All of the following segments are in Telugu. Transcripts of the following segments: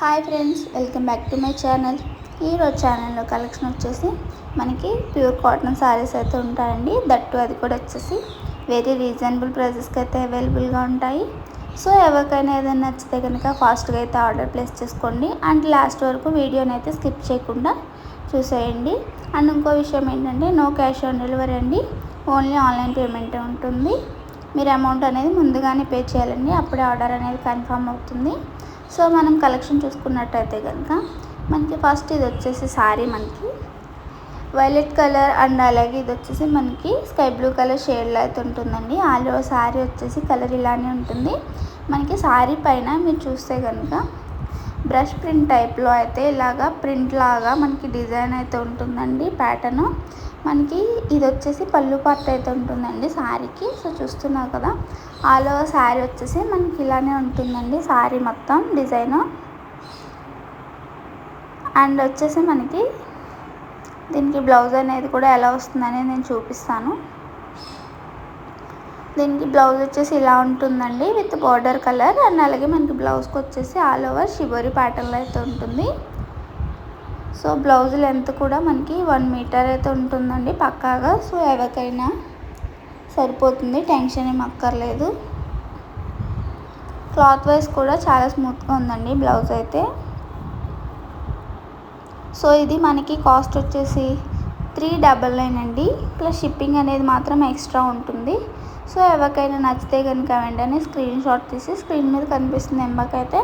Hi friends welcome back to my channel. ఈరోజు ఛానల్లో కలెక్షన్ వచ్చేసి మనకి ప్యూర్ కాటన్ శారీస్ అయితే ఉంటాయండి. దట్టు అది కూడా వచ్చేసి వెరీ రీజనబుల్ ప్రైజెస్కి అయితే అవైలబుల్గా ఉంటాయి. సో ఎవరికైనా ఏదైనా నచ్చితే కనుక ఫాస్ట్గా అయితే ఆర్డర్ ప్లేస్ చేసుకోండి. అండ్ లాస్ట్ వరకు వీడియోని అయితే స్కిప్ చేయకుండా చూసేయండి. అండ్ ఇంకో విషయం ఏంటంటే నో క్యాష్ ఆన్ డెలివరీ అండి. ఓన్లీ ఆన్లైన్ పేమెంట్ ఉంటుంది. మీరు అమౌంట్ అనేది ముందుగానే పే చేయాలండి. అప్పుడే ఆర్డర్ అనేది కన్ఫర్మ్ అవుతుంది. సో మనం కలెక్షన్ చూసుకున్నట్టయితే కనుక మనకి ఫస్ట్ ఇది వచ్చేసి శారీ మనకి. వైలెట్ కలర్ అండ్ అలాగే ఇది వచ్చేసి మనకి స్కై బ్లూ కలర్ షేడ్లో అయితే ఉంటుందండి. ఆలో శారీ వచ్చేసి కలర్ ఇలానే ఉంటుంది. మనకి శారీ పైన మీరు చూస్తే కనుక బ్రష్ ప్రింట్ టైప్లో అయితే ఇలాగా ప్రింట్ లాగా మనకి డిజైన్ అయితే ఉంటుందండి ప్యాటర్న్. మనకి ఇది వచ్చేసి పళ్ళు పార్ట్ అయితే ఉంటుందండి శారీకి సో చూస్తున్నారు కదా ఆల్ శారీ వచ్చేసి మనకి ఇలానే ఉంటుందండి శారీ మొత్తం డిజైన్. అండ్ వచ్చేసి మనకి దీనికి బ్లౌజ్ అనేది కూడా ఎలా వస్తుందనేది నేను చూపిస్తాను. దీనికి బ్లౌజ్ వచ్చేసి ఇలా ఉంటుందండి విత్ బార్డర్ కలర్ అండ్ అలాగే మనకి బ్లౌజ్కి వచ్చేసి ఆల్ ఓవర్ షిబోరి ప్యాటర్న్లో అయితే ఉంటుంది. సో బ్లౌజ్ లెంత్ కూడా మనకి వన్ మీటర్ అయితే ఉంటుందండి పక్కాగా. సో ఎవరికైనా సరిపోతుంది టెన్షన్ ఏం అక్కర్లేదు. క్లాత్ వైజ్ కూడా చాలా స్మూత్గా ఉందండి బ్లౌజ్ అయితే. సో ఇది మనకి కాస్ట్ వచ్చేసి త్రీ డబల్ నైన్ అండి. ప్లస్ షిప్పింగ్ అనేది మాత్రం ఎక్స్ట్రా ఉంటుంది. సో ఎవరికైనా నచ్చితే కనుక వెంటనే స్క్రీన్ షాట్ తీసి స్క్రీన్ మీద కనిపిస్తుంది ఎంబకైతే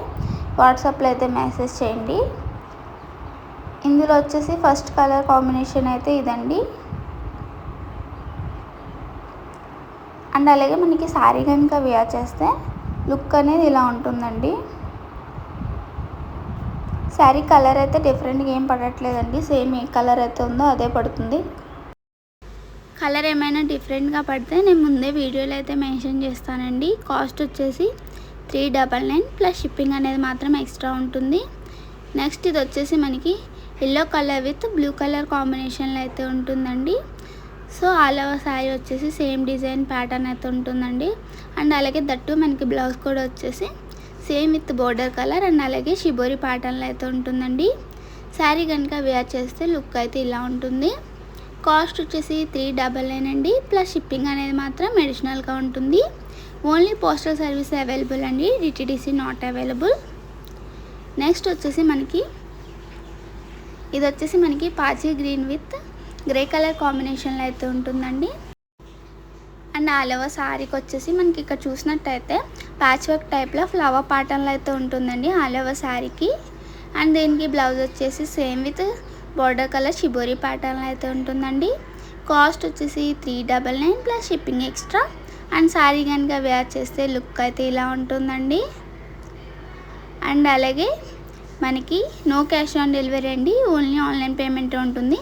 వాట్సాప్లో అయితే మెసేజ్ చేయండి. ఇందులో వచ్చేసి ఫస్ట్ కలర్ కాంబినేషన్ అయితే ఇదండి. అండ్ అలాగే మనకి శారీ కనుక వేర్ చేస్తే లుక్ అనేది ఇలా ఉంటుందండి. శారీ కలర్ అయితే డిఫరెంట్గా ఏం పడట్లేదండి. సేమ్ ఏ కలర్ అయితే ఉందో అదే పడుతుంది. కలర్ ఏమైనా డిఫరెంట్గా పడితే నేను ముందే వీడియోలో అయితే మెన్షన్ చేస్తానండి. కాస్ట్ వచ్చేసి three double nine plus shipping అనేది మాత్రం ఎక్స్ట్రా ఉంటుంది. నెక్స్ట్ ఇది వచ్చేసి మనకి yellow colour with blue colour కాంబినేషన్లో అయితే ఉంటుందండి. సో ఆల్ ఓవర్ శారీ వచ్చేసి సేమ్ డిజైన్ ప్యాటర్న్ అయితే ఉంటుందండి. అండ్ అలాగే దట్టు మనకి బ్లౌజ్ కూడా వచ్చేసి same with border colour and అలాగే షిబోరి ప్యాటర్న్లో అయితే ఉంటుందండి. శారీ కనుక వేర్ చేస్తే లుక్ అయితే ఇలా ఉంటుంది. కాస్ట్ వచ్చేసి త్రీ డబల్ నైన్ అండి. ప్లస్ షిప్పింగ్ అనేది మాత్రం అడిషనల్గా ఉంటుంది. ఓన్లీ పోస్టల్ సర్వీస్ అవైలబుల్ అండి. డిటిడిసి నాట్ అవైలబుల్ నెక్స్ట్ వచ్చేసి మనకి ఇది వచ్చేసి మనకి పాచి గ్రీన్ విత్ గ్రే కలర్ కాంబినేషన్లో అయితే ఉంటుందండి. అండ్ ఆల్ శారీకి వచ్చేసి మనకి ఇక్కడ చూసినట్టయితే ప్యాచ్ వర్క్ టైప్లో ఫ్లవర్ ప్యాటర్న్లో అయితే ఉంటుందండి ఆల్ శారీకి అండ్ దీనికి బ్లౌజ్ వచ్చేసి same with border colour shibori ప్యాటర్న్లో అయితే ఉంటుందండి. కాస్ట్ వచ్చేసి three double nine plus shipping extra and sari కనుక వేర్ చేస్తే లుక్ అయితే ఇలా ఉంటుందండి. అండ్ అలాగే మనకి నో క్యాష్ ఆన్ డెలివరీ అండి ఓన్లీ ఆన్లైన్ పేమెంట్ ఉంటుంది.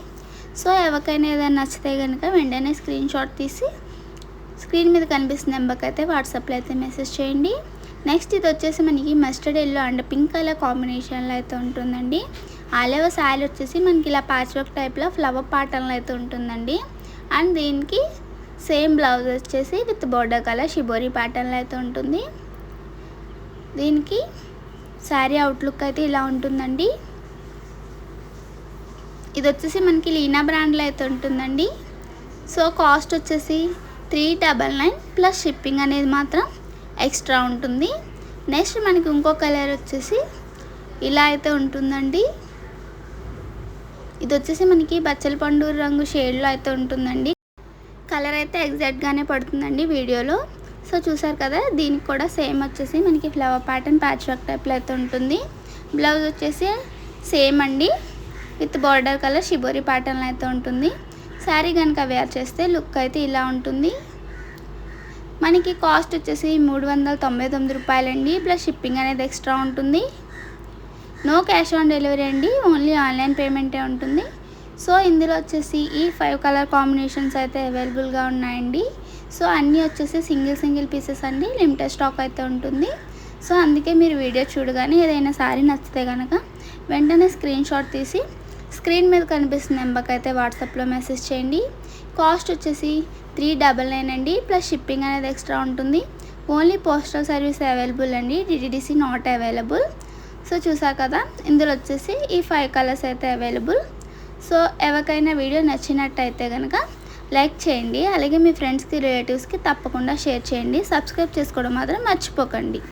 సో ఎవరికైనా ఏదైనా నచ్చితే కనుక వెంటనే స్క్రీన్ షాట్ తీసి స్క్రీన్ మీద కనిపిస్తున్న నెంబర్కి అయితే వాట్సాప్లో అయితే మెసేజ్ చేయండి. నెక్స్ట్ ఇది వచ్చేసి మనకి mustard yellow and pink colour కాంబినేషన్లో అయితే ఉంటుందండి. ఆలేవ శారీ వచ్చేసి మనకి ఇలా ప్యాచ్ వర్క్ టైప్లో ఫ్లవర్ ప్యాటర్న్లో అయితే ఉంటుందండి. అండ్ దీనికి సేమ్ బ్లౌజ్ వచ్చేసి విత్ బోర్డర్ కలర్ షిబోరి ప్యాటర్న్లో అయితే ఉంటుంది. దీనికి శారీ అవుట్లుక్ అయితే ఇలా ఉంటుందండి. ఇది వచ్చేసి మనకి లీనా బ్రాండ్లో అయితే ఉంటుందండి. సో కాస్ట్ వచ్చేసి three double nine plus shipping అనేది మాత్రం ఎక్స్ట్రా ఉంటుంది. నెక్స్ట్ మనకి ఇంకో కలర్ వచ్చేసి ఇలా అయితే ఉంటుందండి. ఇది వచ్చేసి మనకి బచ్చల పండు రంగు షేడ్లో అయితే ఉంటుందండి. కలర్ అయితే ఎగ్జాక్ట్గానే పడుతుందండి వీడియోలో. సో చూసారు కదా దీనికి కూడా సేమ్ వచ్చేసి మనకి ఫ్లవర్ ప్యాటర్న్ ప్యాచ్ వర్క్ టైప్లో అయితే ఉంటుంది. బ్లౌజ్ వచ్చేసి సేమ్ అండి. With border colour shibori pattern అయితే ఉంటుంది. శారీ కనుక వేర్ చేస్తే లుక్ అయితే ఇలా ఉంటుంది. మనకి కాస్ట్ వచ్చేసి మూడు వందల తొంభై తొమ్మిది రూపాయలండి ప్లస్ షిప్పింగ్ అనేది ఎక్స్ట్రా ఉంటుంది. నో క్యాష్ ఆన్ డెలివరీ అండి ఓన్లీ ఆన్లైన్ పేమెంటే ఉంటుంది. సో ఇందులో వచ్చేసి ఈ ఫైవ్ కలర్ కాంబినేషన్స్ అయితే అవైలబుల్గా ఉన్నాయండి. సో అన్నీ వచ్చేసి సింగిల్ సింగిల్ పీసెస్ అండి లిమిటెడ్ స్టాక్ అయితే ఉంటుంది. సో అందుకే మీరు వీడియో చూడగానే ఏదైనా సారీ నచ్చితే కనుక వెంటనే స్క్రీన్ షాట్ తీసి స్క్రీన్ మీద కనిపిస్తున్న నెంబర్కి అయితే వాట్సాప్లో మెసేజ్ చేయండి. కాస్ట్ వచ్చేసి త్రీ డబల్ నైన్ అండి ప్లస్ షిప్పింగ్ అనేది ఎక్స్ట్రా ఉంటుంది. ఓన్లీ పోస్టల్ సర్వీస్ అవైలబుల్ అండి డిటిడిసి నాట్ అవైలబుల్. సో చూసా కదా ఇందులో వచ్చేసి ఈ ఫైవ్ కలర్స్ అయితే అవైలబుల్. సో ఎవరికైనా వీడియో నచ్చినట్టయితే కనుక లైక్ చేయండి అలాగే మీ ఫ్రెండ్స్కి రిలేటివ్స్కి తప్పకుండా షేర్ చేయండి. సబ్స్క్రైబ్ చేసుకోవడం మాత్రం మర్చిపోకండి.